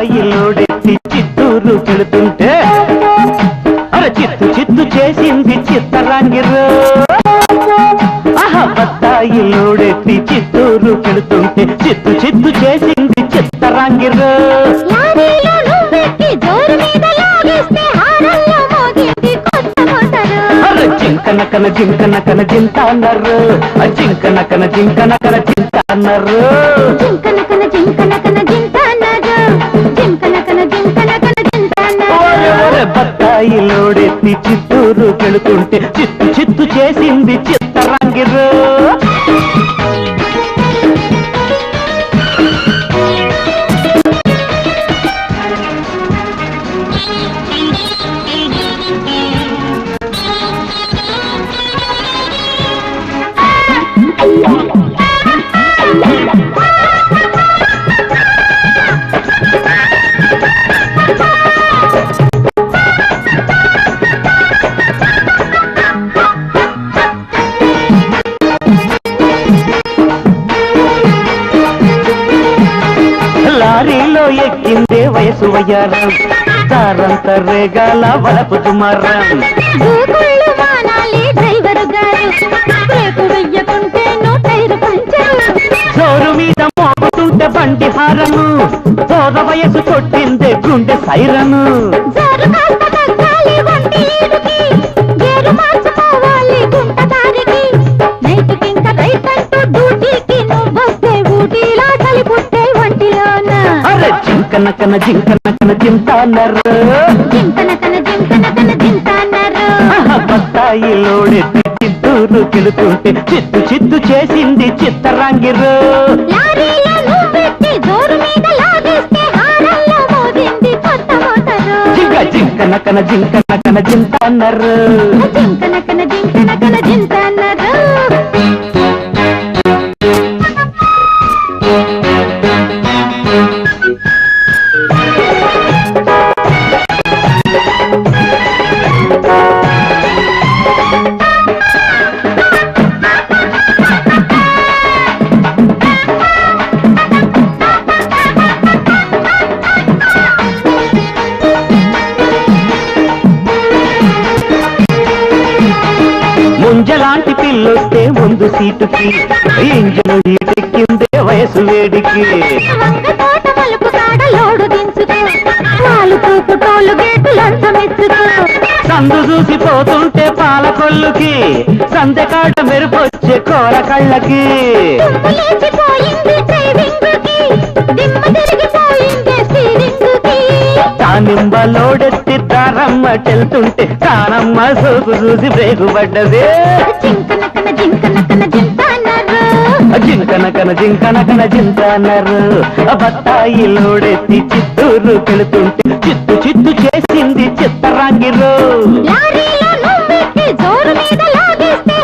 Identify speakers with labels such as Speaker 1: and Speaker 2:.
Speaker 1: బత్తాయిలోడెత్తి చిత్తూరు కెళుతుంటే అరే చిత్తు చిత్తు చేసింది చిత్తరాంగిరు ఆహా బత్తాయిలోడెత్తి చిత్తూరు కెళుతుంటే చిత్తు చిత్తు చేసింది చిత్తరాంగిరు
Speaker 2: లారీలో నువ్వెక్కి జోరు మీద లాగేస్తే హారల్లో మోగింది కొత్త మోటారు.
Speaker 1: అరే జింకన కన జింకన కన జింత అన్నారు ఆ జింకన కన జింకన కన జింత అన్నారు
Speaker 2: జింకన కన జింకన కన జింత
Speaker 1: బత్తాయిలోడెత్తి చిత్తూరు కెళుతుంటే చిత్తు చిత్తు చేసింది చిత్తరంగిరు. ఎక్కిందే వయసు వయ్యారం. దారంత రేగాల వలపు
Speaker 2: పంచరు.
Speaker 1: జోరు మీద మోగుతుంటే బండి హారను జోర వయసు కొట్టిందే గుండె సైరను.
Speaker 2: జోరు కాస్త తగ్గాలి వంటి ఈడుకి
Speaker 1: జింకన కన జింకన కన జింత అన్నారు
Speaker 2: జింకన కన జింకన కన జింత అన్నారు
Speaker 1: బత్తాయిలోడెత్తి చిత్తూరు కెళుతుంటే చిత్తు చిత్తు చేసింది చిత్తరాంగిరు. జింకన కన జింకన కన జింత అన్నారు
Speaker 2: జింకన కన జింకన కన
Speaker 1: ముంజలాంటి పిల్లొస్తే ముందు సీటుకి ఇంజను ఈటెక్కిందే వయసు వేడికి.
Speaker 2: సందు చూసి పోతుంటే కాడ లోడు దించుకో వాళ్ళు
Speaker 1: పాలకొల్లుకి సందెకాడ మెరుపొచ్చే కోర కళ్ళకి
Speaker 2: కన జింకన కన జింత అన్నారు
Speaker 1: జింకన కన జింకన కన జింత అన్నారు బత్తాయిలోడెత్తి చిత్తూరు కెళుతుంటే చిత్తు చిత్తు చేసింది చిత్తరాంగిరు.
Speaker 2: లారీలో నువ్వెక్కి జోరు మీద లాగేస్తే